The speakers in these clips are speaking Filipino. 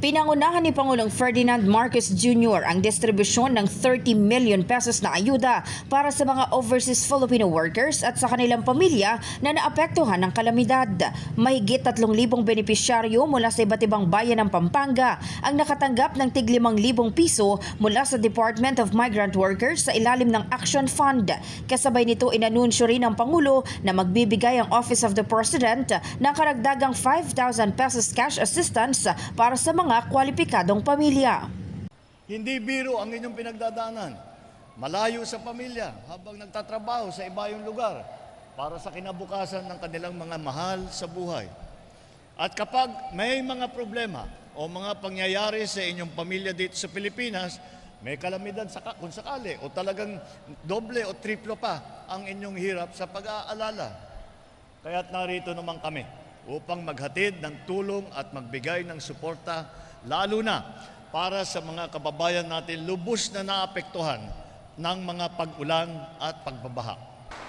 Pinangunahan ni Pangulong Ferdinand Marcos Jr. ang distribusyon ng 30 million pesos na ayuda para sa mga overseas Filipino workers at sa kanilang pamilya na naapektuhan ng kalamidad. Mahigit 3,000 benepisyaryo mula sa iba't ibang bayan ng Pampanga ang nakatanggap ng tig 5,000 piso mula sa Department of Migrant Workers sa ilalim ng Action Fund. Kasabay nito inanunsyo rin ng Pangulo na magbibigay ang Office of the President ng karagdagang 5,000 pesos cash assistance para sa mga kwalipikadong pamilya. Hindi biro ang inyong pinagdadaanan. Malayo sa pamilya habang nagtatrabaho sa ibayong lugar para sa kinabukasan ng kanilang mga mahal sa buhay. At kapag may mga problema o mga pangyayari sa inyong pamilya dito sa Pilipinas, may kalamidad sa kung sakali o talagang doble o triplo pa ang inyong hirap sa pag-aalala. Kaya't narito naman kami upang maghatid ng tulong at magbigay ng suporta lalo na para sa mga kababayan natin lubos na naapektuhan ng mga pag-ulan at pagbabaha.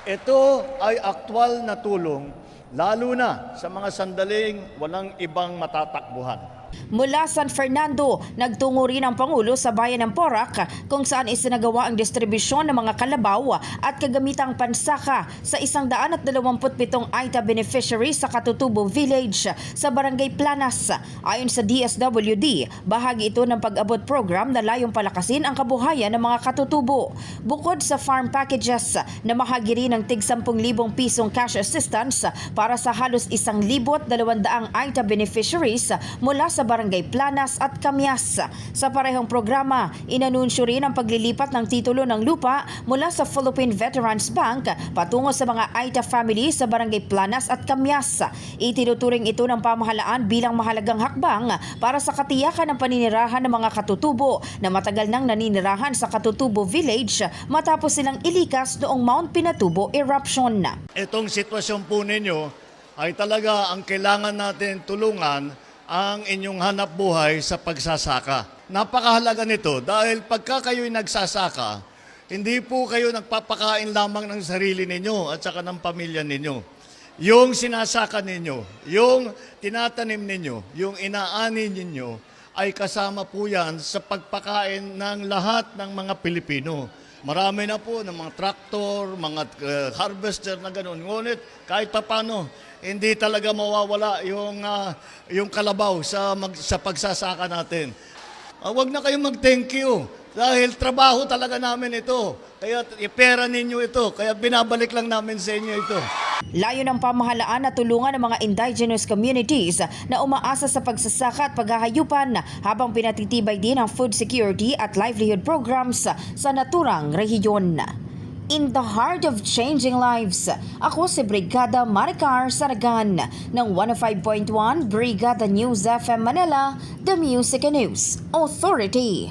Ito ay aktwal na tulong lalo na sa mga sandaling walang ibang matatakbuhan. Mula San Fernando, nagtungo rin ang Pangulo sa bayan ng Porac kung saan isinagawa ang distribusyon ng mga kalabaw at kagamitang pansaka sa 127 AITA beneficiaries sa Katutubo Village sa Barangay Planas. Ayon sa DSWD, bahagi ito ng pag-abot program na layong palakasin ang kabuhayan ng mga katutubo. Bukod sa farm packages, namahagi rin ng tig 10,000 pisong cash assistance para sa halos 1,200 AITA beneficiaries mula sa Barangay Planas at Kamyas. Sa parehong programa, inanunsyo rin ang paglilipat ng titulo ng lupa mula sa Philippine Veterans Bank patungo sa mga Aita family sa Barangay Planas at Kamyas. Itinuturing ito ng pamahalaan bilang mahalagang hakbang para sa katiyakan ng paninirahan ng mga katutubo na matagal nang naninirahan sa Katutubo Village matapos silang ilikas noong Mount Pinatubo eruption. Itong sitwasyon po ninyo ay talaga ang kailangan natin tulungan ang inyong hanap buhay sa pagsasaka. Napakahalaga nito dahil pagka kayo'y nagsasaka, hindi po kayo nagpapakain lamang ng sarili ninyo at saka ng pamilya ninyo. Yung sinasaka ninyo, yung tinatanim ninyo, yung inaani ninyo, ay kasama po yan sa pagpakain ng lahat ng mga Pilipino. Marami na po ng mga traktor, mga uh, harvester na gano'n. Ngunit kahit papano, hindi talaga mawawala yung, ah, yung kalabaw sa, mag, sa pagsasaka natin. Ah, wag na kayong mag-thank you dahil trabaho talaga namin ito. Kaya ipera ninyo ito. Kaya binabalik lang namin sa inyo ito. Layo ng pamahalaan na tulungan ng mga indigenous communities na umaasa sa pagsasaka at paghahayupan habang pinatitibay din ang food security at livelihood programs sa naturang rehiyon. In the heart of changing lives, ako si Brigada Maricar Saragan ng 105.1 Brigada News FM Manila, The Music and News Authority.